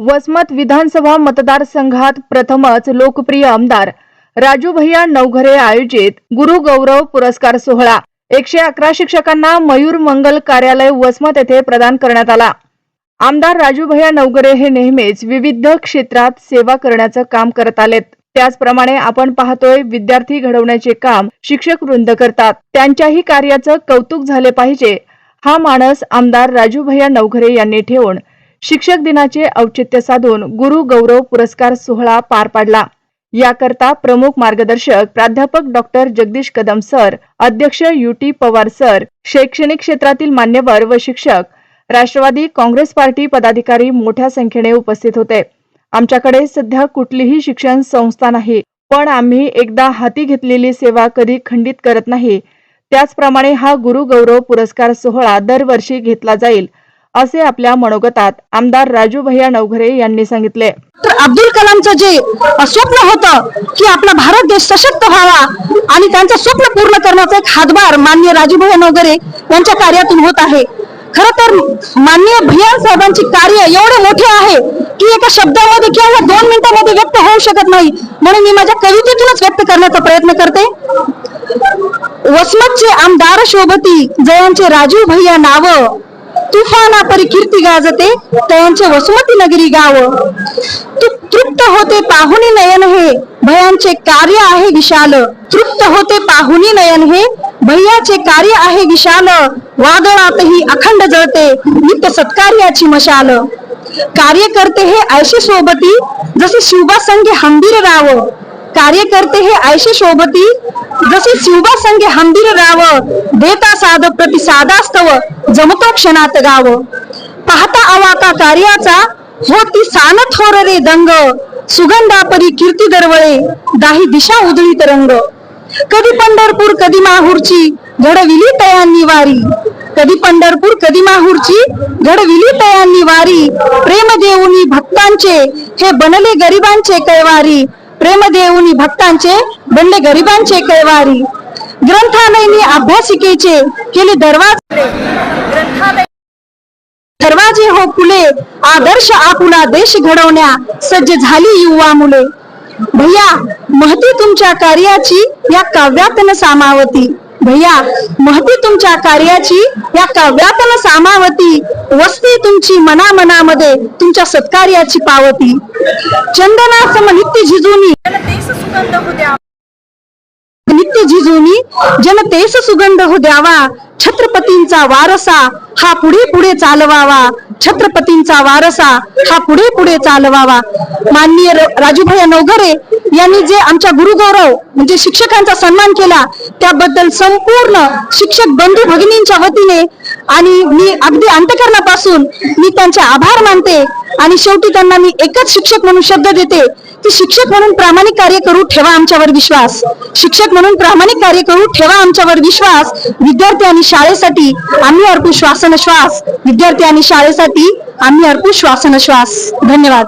वसमत विधानसभा मतदारसंघात प्रथमच लोकप्रिय आमदार राजू भैया नवघरे आयोजित गुरु गौरव पुरस्कार सोहळा. एकशे अकरा शिक्षकांना मयूर मंगल कार्यालय वसमत येथे प्रदान करण्यात आला. आमदार राजू भैया नवघरे हे नेहमीच विविध क्षेत्रात सेवा करण्याचं काम करत आलेत. त्याचप्रमाणे आपण पाहतोय विद्यार्थी घडवण्याचे काम शिक्षक वृंद करतात. त्यांच्याही कार्याचं कौतुक झाले पाहिजे हा मानस आमदार राजू भैया नवघरे यांनी ठेवून शिक्षक दिनाचे औचित्य साधून गुरु गौरव पुरस्कार सोहळा पार पाडला. याकरता प्रमुख मार्गदर्शक प्राध्यापक डॉक्टर जगदीश कदम सर अध्यक्ष युटी पवार सर शैक्षणिक क्षेत्रातील मान्यवर व शिक्षक राष्ट्रवादी काँग्रेस पार्टी पदाधिकारी मोठ्या संख्येने उपस्थित होते. आमच्याकडे सध्या कुठलीही शिक्षण संस्था नाही पण आम्ही एकदा हाती घेतलेली सेवा कधी खंडित करत नाही. त्याचप्रमाणे हा गुरु गौरव पुरस्कार सोहळा दरवर्षी घेतला जाईल असे आपल्या मनोगतात आमदार राजू भैया नवघरे यांनी सांगितले. तर अब्दुल कलामचं जे स्वप्न होतं की आपला भारत देश सशक्त व्हावा आणि त्यांचं स्वप्न पूर्ण करण्याचा एक हातभार मान्य राजू भैया नवघरे यांच्या कार्यातून होत आहे. खर तर मान्य भैया साहेबांची कार्य एवढे मोठे आहे की एका शब्दामध्ये किंवा दोन मिनिटांमध्ये व्यक्त होऊ शकत नाही. म्हणून मी माझ्या कवितेतूनच व्यक्त करण्याचा प्रयत्न करते. वसमतचे आमदार शोभती जयांचे राजू भैया नाव तुफाना परिकीर्ती गाजते. त्यांचे वसुमती नगरी गाव. तू- तृप्त होते पाहुणी नयन हे. भयांचे कार्य आहे विशाल. तृप्त होते पाहुणी नयन हे. भैयाचे कार्य आहे विशाल. वादळातही अखंड जळते नित्य सत्कार्याची मशाल. कार्य करते हे ऐशी सोबती. जसे शिवबा संगे हंबीर राव. कार्यकर्ते हे ऐशी शोभती जसे शिवबा संगे हंबीर राव देता साध प्रतिसादास्तव जमतो क्षणात गाव. पाहता आवाका कार्याचा होती सान थोर रे दंग सुगंधापरी कीर्ती दरवळे दाही दिशा उधळी रंग. कधी पंढरपूर कधी माहूरची घडविली तयांनी वारी. कधी पंढरपूर कधी माहूरची घडविली तयांनी वारी. प्रेम देऊनी भक्तांचे हे बनले गरिबांचे कैवारी. प्रेम देऊनी भक्तांचे बनले गरिबांचे कैवारी. ग्रंथालयनी अभ्यासिकेचे केले दरवाजे. दरवाजे हो फुले आदर्श आपुला देश घडवण्या सज्ज झाली युवा मुले. भैया महती तुमच्या कार्याची या काव्यातन सामावती. भैया महती तुमच्या कार्याची या काव्यातल सामावती वस्ती तुमची मना मनामध्ये तुमच्या सत्कार्याची पावती. चंदनास नित्य झिजूनी. नित्य झिजूनी जनतेस सुगंध हो द्यावा. छत्रपतींचा वारसा हा पुढे पुढे चालवावा. छत्रपतींचा वारसा हा पुढे पुढे चालवावा. माननीय र- राजूभाई नवघरे यांनी जे आमच्या गुरुगौरव म्हणजे शिक्षकांचा सन्मान केला त्याबद्दल संपूर्ण शिक्षक बंधू भगिनींच्या वतीने आणि मी अगदी अंतकरणापासून मी त्यांचे आभार मानते. आणि शेवटी त्यांना मी एकच शिक्षक म्हणून शब्द देते की शिक्षक म्हणून प्रामाणिक कार्य करू ठेवा आमच्यावर विश्वास. शिक्षक म्हणून प्रामाणिक कार्य करू ठेवा आमच्यावर विश्वास. विद्यार्थी आणि शाळेसाठी आम्ही अर्पू श्वासन श्वास विद्यार्थी आणि शाळेसाठी आम्ही अर्पू श्वासन श्वास धन्यवाद.